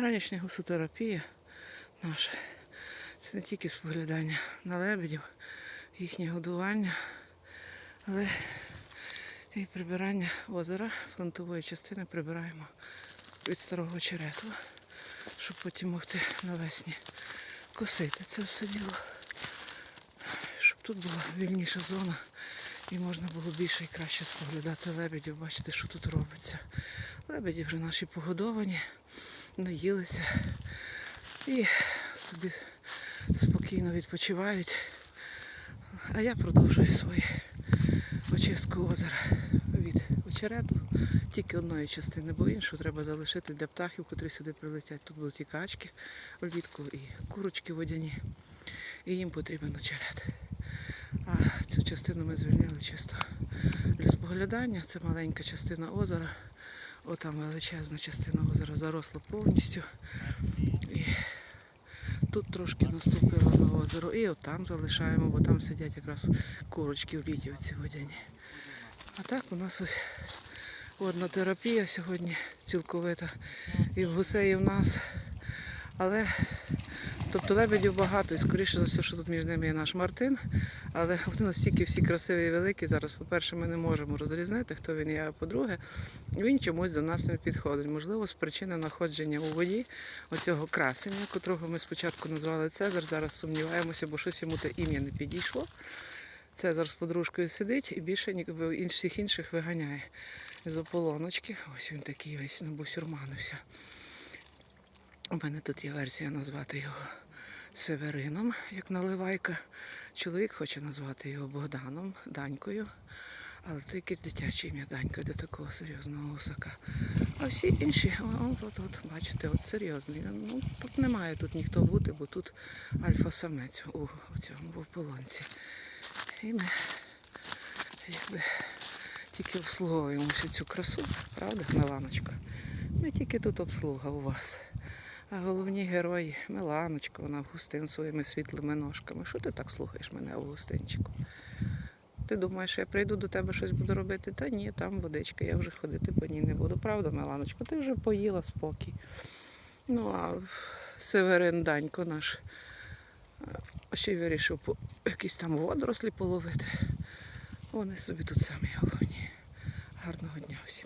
Ранішня гусотерапія наша. Це не тільки споглядання на лебедів, їхнє годування, але і прибирання озера фронтової частини прибираємо від старого черету, щоб потім могти навесні косити це все діло. Щоб тут була вільніша зона і можна було більше і краще споглядати лебедів, бачити, що тут робиться. Лебеді вже наші погодовані, наїлися і собі спокійно відпочивають. А я продовжую свою очистку озера від очерету, тільки одної частини, бо іншу треба залишити для птахів, котрі сюди прилетять. Тут будуть і качки влітку, і курочки водяні, і їм потрібен очерет. А цю частину ми звільнили чисто для споглядання. Це маленька частина озера. Отам величезна частина озера заросла повністю. І тут трошки наступило на озеро. І отам залишаємо, бо там сидять якраз курочки в літі оці водяні. А так у нас ось водна терапія сьогодні цілковита. І в гусей, і в нас. Але тобто лебедів багато, і скоріше за все, що тут між ними є наш Мартин. Але вони настільки всі красиві і великі. Зараз, по-перше, ми не можемо розрізнити, хто він є, а по-друге, він чомусь до нас не підходить. Можливо, з причини знаходження у воді оцього красення, котрого ми спочатку назвали Цезар. Зараз сумніваємося, бо щось йому те ім'я не підійшло. Цезар з подружкою сидить і більше ні- ін- всіх інших виганяє з ополоночки. Ось він такий весь набусюрманився. У мене тут є версія назвати його Северином, як наливайка. Чоловік хоче назвати його Богданом, Данькою. Але якесь дитяче ім'я Данька для такого серйозного гусака. А всі інші, от, от, от, бачите, от серйозний. Ну, тут не має тут ніхто бути, бо тут альфа-самець у, у цьому в ополонці. І ми якби тільки обслуговуємо всю цю красу, правда, Миланочка? Ми тільки тут обслуга у вас. А головні герої Миланочка, вона Августин своїми світлими ножками. Що ти так слухаєш мене, Августинчику? Ти думаєш, що я прийду до тебе щось буду робити? Та ні, там водичка, я вже ходити по ній не буду. Правда, Миланочко, ти вже поїла спокій. Ну, а Северин Данько наш ще вирішив якісь там водорослі половити. Вони собі тут самі головні. Гарного дня всім.